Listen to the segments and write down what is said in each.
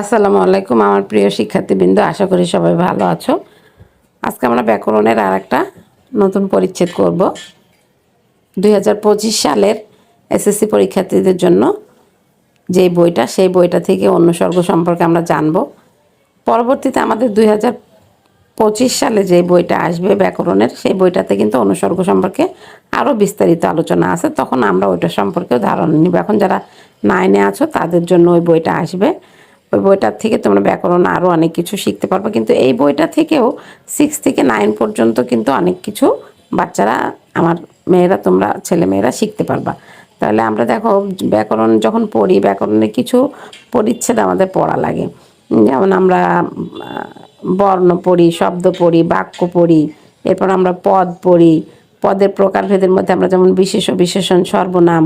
আসসালামু আলাইকুম, আমার প্রিয় শিক্ষার্থীবৃন্দ, আশা করি সবাই ভালো আছো। আজকে আমরা ব্যাকরণের আর একটা নতুন পরিচ্ছেদ করব। দুই হাজার পঁচিশ সালের এসএসসি পরীক্ষার্থীদের জন্য যে বইটা, সেই বইটা থেকে অনুসর্গ সম্পর্কে আমরা জানব। পরবর্তীতে আমাদের দুই সালে যে বইটা আসবে ব্যাকরণের, সেই বইটাতে কিন্তু অনুসর্গ সম্পর্কে আরও বিস্তারিত আলোচনা আছে। তখন আমরা ওইটা সম্পর্কেও ধারণা নিব। এখন যারা নাইনে আছো, তাদের জন্য ওই বইটা আসবে। ওই বইটার থেকে তোমরা ব্যাকরণ আরও অনেক কিছু শিখতে পারবে। কিন্তু এই বইটা থেকেও সিক্স থেকে নাইন পর্যন্ত কিন্তু অনেক কিছু বাচ্চারা, আমার মেয়েরা তোমরা, ছেলে মেয়েরা শিখতে পারবা। তাহলে আমরা দেখো, ব্যাকরণ যখন পড়ি ব্যাকরণের কিছু পরিচ্ছেদ আমাদের পড়া লাগে। যেমন আমরা বর্ণ পড়ি, শব্দ পড়ি, বাক্য পড়ি, এরপর আমরা পদ পড়ি। পদের প্রকারভেদের মধ্যে আমরা যেমন বিশেষ বিশেষণ, সর্বনাম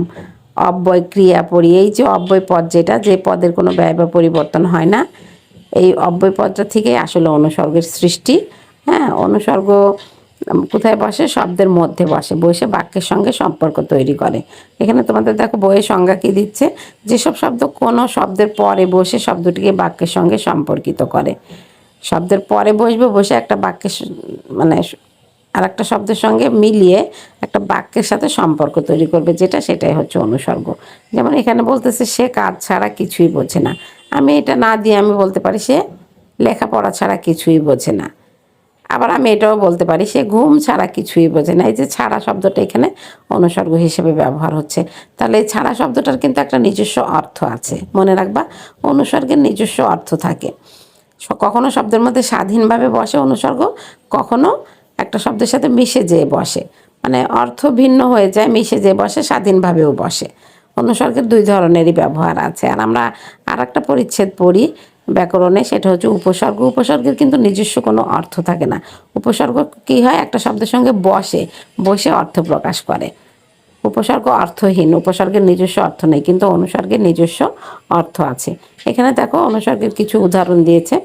অব্যয় ক্রিয়া পড়ি। এই যে অব্যয় পদ যেটা, যে পদের কোনো ব্যয় বা পরিবর্তন হয় না, এই অব্যয় পদটা থেকেই আসলে অনুসর্গের সৃষ্টি। হ্যাঁ অনুসর্গ কোথায় বসে? শব্দের মধ্যে বসে। বসে বাক্যের সঙ্গে সম্পর্ক তৈরি করে। এখানে তোমাদের দেখো বইয়ের সংজ্ঞা কী দিচ্ছে? যেসব শব্দ কোনো শব্দের পরে বসে শব্দটিকে বাক্যের সঙ্গে সম্পর্কিত করে। শব্দের পরে বসবে, বসে একটা বাক্যের মানে আর একটা শব্দের সঙ্গে মিলিয়ে একটা বাক্যের সাথে সম্পর্ক তৈরি করবে, যেটা সেটাই হচ্ছে অনুসর্গ। যেমন এখানে বলতেছে, সে কাজ ছাড়া কিছুই বোঝে না। আমি এটা না দিয়ে আমি বলতে পারি, সে লেখাপড়া ছাড়া কিছুই বোঝে না। আবার আমি এটাও বলতে পারি, সে ঘুম ছাড়া কিছুই বোঝে না। এই যে ছাড়া শব্দটা এখানে অনুসর্গ হিসেবে ব্যবহার হচ্ছে। তাহলে এই ছাড়া শব্দটার কিন্তু একটা নিজস্ব অর্থ আছে। মনে রাখবা, অনুসর্গের নিজস্ব অর্থ থাকে। কখনো শব্দের মধ্যে স্বাধীনভাবে বসে অনুসর্গ, কখনো একটা শব্দের সাথে মিশে যেয়ে বসে। মানে অর্থ ভিন্ন হয়ে যায়, মিশে যেয়ে বসে, স্বাধীনভাবেও বসে। অনুসর্গের দুই ধরনেরই ব্যবহার আছে। আর আমরা আর একটা পরিচ্ছেদ পড়ি ব্যাকরণে, সেটা হচ্ছে উপসর্গ। উপসর্গের কিন্তু নিজস্ব কোনো অর্থ থাকে না। উপসর্গ কী হয়? একটা শব্দের সঙ্গে বসে বসে অর্থ প্রকাশ করে। উপসর্গ অর্থহীন, উপসর্গের নিজস্ব অর্থ নেই, কিন্তু অনুসর্গের নিজস্ব অর্থ আছে। এখানে দেখো, অনুসর্গের কিছু উদাহরণ দিয়েছে।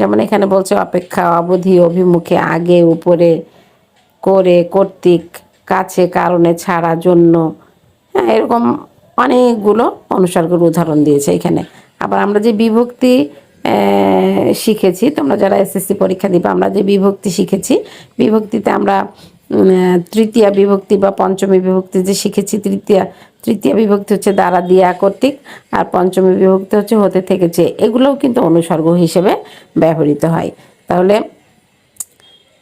যেমন এখানে বলছে অপেক্ষা অবধি অভিমুখে আগে, উপরে, করে, কর্তৃক, কাছে, কারণে, ছাড়া, জন্য। হ্যাঁ এরকম অনেকগুলো অনুসর্গের উদাহরণ দিয়েছে এখানে। আবার আমরা যে বিভক্তি শিখেছি, তোমরা যারা এসএসসি পরীক্ষা দিবে, আমরা যে বিভক্তি শিখেছি, বিভক্তিতে আমরা তৃতীয়া বিভক্তি বা পঞ্চমী বিভক্তি যে শিখেছি, তৃতীয়া, তৃতীয় বিভক্তি হচ্ছে দ্বারা দিয়া কর্তৃক আর পঞ্চমী বিভক্তি হচ্ছে হতে থেকেছে। এগুলোও কিন্তু অনুসর্গ হিসেবে ব্যবহৃত হয়। তাহলে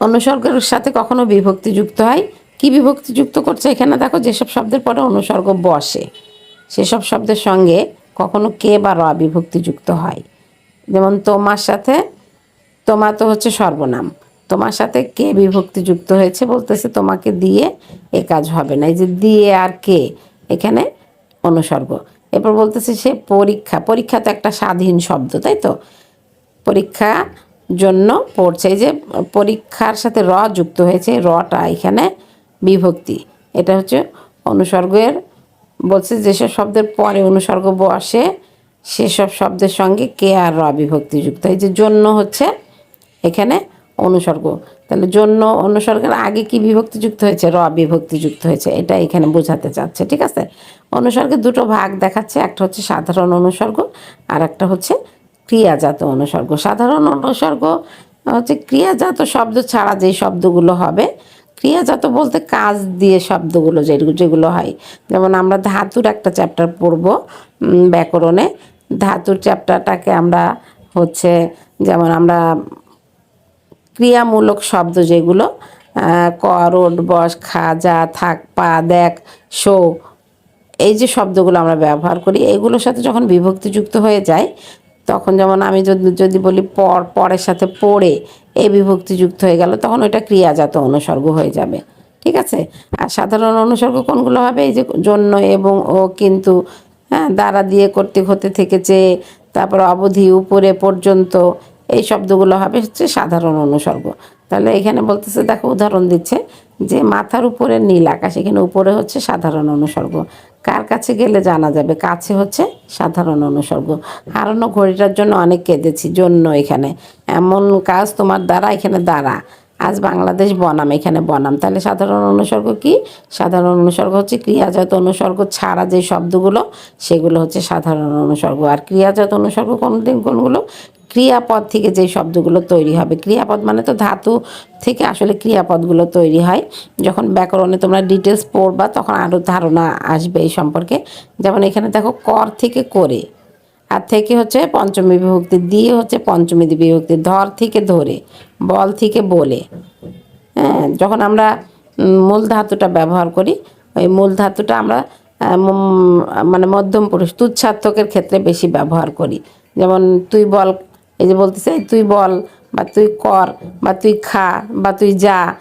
অনুসর্গের সাথে কখনো বিভক্তি যুক্ত হয়? কি বিভক্তি যুক্ত করছে এখানে? দেখো, যেসব শব্দের পরে অনুসর্গ বসে, সেসব শব্দের সঙ্গে কখনো কে বা র বিভক্তি যুক্ত হয়। যেমন তোমার সাথে তোমা তো হচ্ছে সর্বনাম। তোমার সাথে কে বিভক্তি যুক্ত হয়েছে বলতেছে তোমাকে দিয়ে এ কাজ হবে না। এই যে দিয়ে আর কে, এখানে অনুসর্গ। এরপর বলতেছে সে পরীক্ষা। পরীক্ষা তো একটা স্বাধীন শব্দ, তাই তো? পরীক্ষা জন্য পড়ছে। এই যে পরীক্ষার সাথে র যুক্ত হয়েছে, রটা এখানে বিভক্তি। এটা হচ্ছে অনুসর্গের, বলছে যেসব শব্দের পরে অনুসর্গ বসে, সেসব শব্দের সঙ্গে কে আর র বিভক্তি যুক্ত এই যে জন্য হচ্ছে এখানে অনুসর্গ। তাহলে জন্য অনুসর্গের আগে কি বিভক্তি যুক্ত হয়েছে? র বিভক্তি যুক্ত হয়েছে। এটা এখানে বোঝাতে চাচ্ছে, ঠিক আছে? অনুসর্গের দুটো ভাগ দেখাচ্ছে, একটা হচ্ছে সাধারণ অনুসর্গ আর একটা হচ্ছে ক্রিয়াজাত অনুসর্গ। সাধারণ অনুসর্গ হচ্ছে ক্রিয়াজাত শব্দ ছাড়া যেই শব্দগুলো হবে, ক্রিয়াজাত বলতে কাজ দিয়ে শব্দগুলো যেগুলো হয়। যেমন আমরা ধাতুর একটা চ্যাপ্টার পড়ব ব্যাকরণে। ধাতুর চ্যাপ্টারটাকে আমরা হচ্ছে, যেমন আমরা ক্রিয়ামূলক শব্দ যেগুলো আহ, কর ওঠ বস খা যা থাক পা দেখ শো এই যে শব্দগুলো আমরা ব্যবহার করি এগুলোর সাথে যখন বিভক্তিযুক্ত হয়ে যায় তখন যেমন আমি যদি যদি বলি পর পরের সাথে পড়ে এই বিভক্তিযুক্ত হয়ে গেল তখন ওইটা ক্রিয়াজাত অনুসর্গ হয়ে যাবে। ঠিক আছে? আর সাধারণ অনুসর্গ কোনগুলো হবে? এই যে জন্য এবং ও কিন্তু হ্যাঁ দ্বারা দিয়ে কর্তৃক হতে থেকেছে তারপর অবধি উপরে পর্যন্ত এই শব্দগুলো হবে হচ্ছে সাধারণ অনুসর্গ। তাহলে এখানে বলতেছে, দেখো উদাহরণ দিচ্ছে যে মাথার উপরে নীল আকাশ, এখানে উপরে হচ্ছে সাধারণ অনুসর্গ। কার কাছে গেলে জানা যাবে? কাছে হচ্ছে সাধারণ অনুসর্গ। হারানো ঘড়িটার জন্য অনেক কেঁদেছি, জন্য এখানে। এমন কাজ তোমার দ্বারা, এখানে দ্বারা। আজ বাংলাদেশ বনাম, এখানে বনাম। তাহলে সাধারণ অনুসর্গ কি? সাধারণ অনুসর্গ হচ্ছে ক্রিয়াজাত অনুসর্গ ছাড়া যে শব্দগুলো, সেগুলো হচ্ছে সাধারণ অনুসর্গ। আর ক্রিয়াজাত অনুসর্গ কোনদিন কোনগুলো? ক্রিয়াপদ থেকে যে শব্দগুলো তৈরি হবে। ক্রিয়াপদ মানে তো ধাতু থেকে আসলে ক্রিয়াপদগুলো তৈরি হয়। যখন ব্যাকরণে তোমরা ডিটেলস পড়বা, তখন আরও ধারণা আসবে এই সম্পর্কে। যেমন এখানে দেখো, কর থেকে করে। আর থেকে হচ্ছে পঞ্চমী বিভক্তি, দিয়ে হচ্ছে পঞ্চমী বিভক্তি, ধর থেকে ধরে, বল থেকে বলে। হ্যাঁ যখন আমরা মূল ধাতুটা ব্যবহার করি, ওই মূল ধাতুটা আমরা মানে মধ্যম পুরুষ তুচ্ছার্থকের ক্ষেত্রে বেশি ব্যবহার করি। যেমন তুই বল এই যে বলতেছে, "এই তুই বল বা তুই কর বা তুই খা বা তুই যা।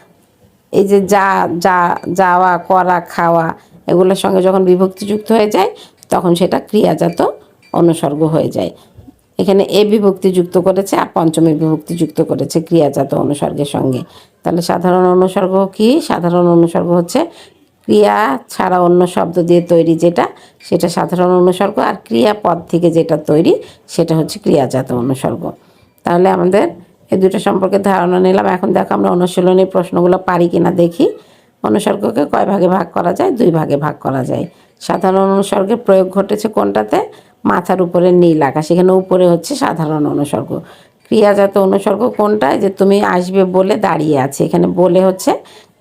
এই যে যা যা, যাওয়া, করা, খাওয়া, এগুলোর সঙ্গে যখন বিভক্তিযুক্ত হয়ে যায়, তখন সেটা ক্রিয়াজাত অনুসর্গ হয়ে যায়। এখানে এ বিভক্তি যুক্ত করেছে আর পঞ্চমী বিভক্তি যুক্ত করেছে ক্রিয়াজাত অনুসর্গের সঙ্গে। তাহলে সাধারণ অনুসর্গ কি? সাধারণ অনুসর্গ হচ্ছে ক্রিয়া ছাড়া অন্য শব্দ দিয়ে তৈরি যেটা, সেটা সাধারণ অনুসর্গ আর ক্রিয়াপদ থেকে যেটা তৈরি, সেটা হচ্ছে ক্রিয়াজাত অনুসর্গ। তাহলে আমাদের এই দুটো সম্পর্কে ধারণা নিলাম। এখন দেখো আমরা অনুশীলনী প্রশ্নগুলো পারি কিনা দেখি। অনুসর্গকে কয় ভাগে ভাগ করা যায়? দুই ভাগে ভাগ করা যায়। সাধারণ অনুসর্গের প্রয়োগ ঘটেছে কোনটাতে? মাথার উপরে নীল আকাশ। এখানে উপরে হচ্ছে সাধারণ অনুসর্গ। ক্রিয়াজাত অনুসর্গ কোনটায়? যে তুমি আসবে বলে দাঁড়িয়ে আছে। এখানে বলে হচ্ছে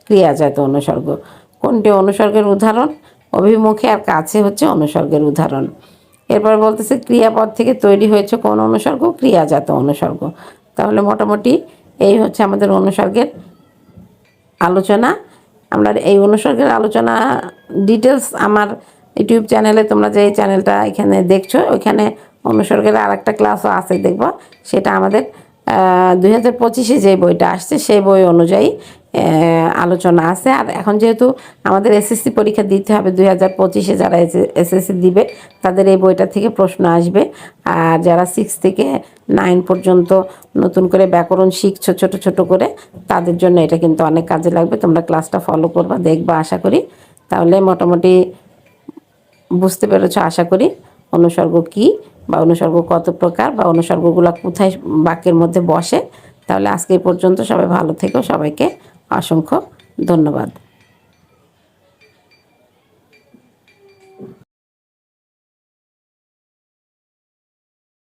ক্রিয়াজাত অনুসর্গ। কোনটি অনুসর্গের উদাহরণ? অভিমুখে আর কাছে হচ্ছে অনুসর্গের উদাহরণ। এরপর বলতেছে, ক্রিয়াপদ থেকে তৈরি হয়েছে কোন অনুসর্গ? ক্রিয়াজাত অনুসর্গ। তাহলে মোটামুটি এই হচ্ছে আমাদের অনুসর্গের আলোচনা। আমরা এই অনুসর্গের আলোচনা ডিটেলস আমার ইউটিউব চ্যানেলে, তোমরা যে চ্যানেলটা এখানে দেখছ, ওইখানে অনুসর্গের আর একটা ক্লাসও আছে, দেখব। সেটা আমাদের দুই হাজার পঁচিশে যে বইটা আসছে, সেই বই অনুযায়ী আলোচনা আছে। আর এখন যেহেতু আমাদের এসএসসি পরীক্ষা দিতে হবে, দুই হাজার পঁচিশে যারা এসএসসি দিবে, তাদের এই বইটা থেকে প্রশ্ন আসবে। আর যারা সিক্স থেকে নাইন পর্যন্ত নতুন করে ব্যাকরণ শিখছো, ছোট ছোট করে, তাদের জন্য এটা কিন্তু অনেক কাজে লাগবে। তোমরা ক্লাসটা ফলো করবা, দেখবা, আশা করি। তাহলে মোটামুটি বুঝতে পেরেছ, আশা করি। অনুসর্গ কি বা অনুসর্গ কত প্রকার বা অনুসর্গগুলো কোথায় বাক্যের মধ্যে বসে? তাহলে আজকে পর্যন্ত সবাই ভালো থেকো, সবাইকে অসংখ্য ধন্যবাদ।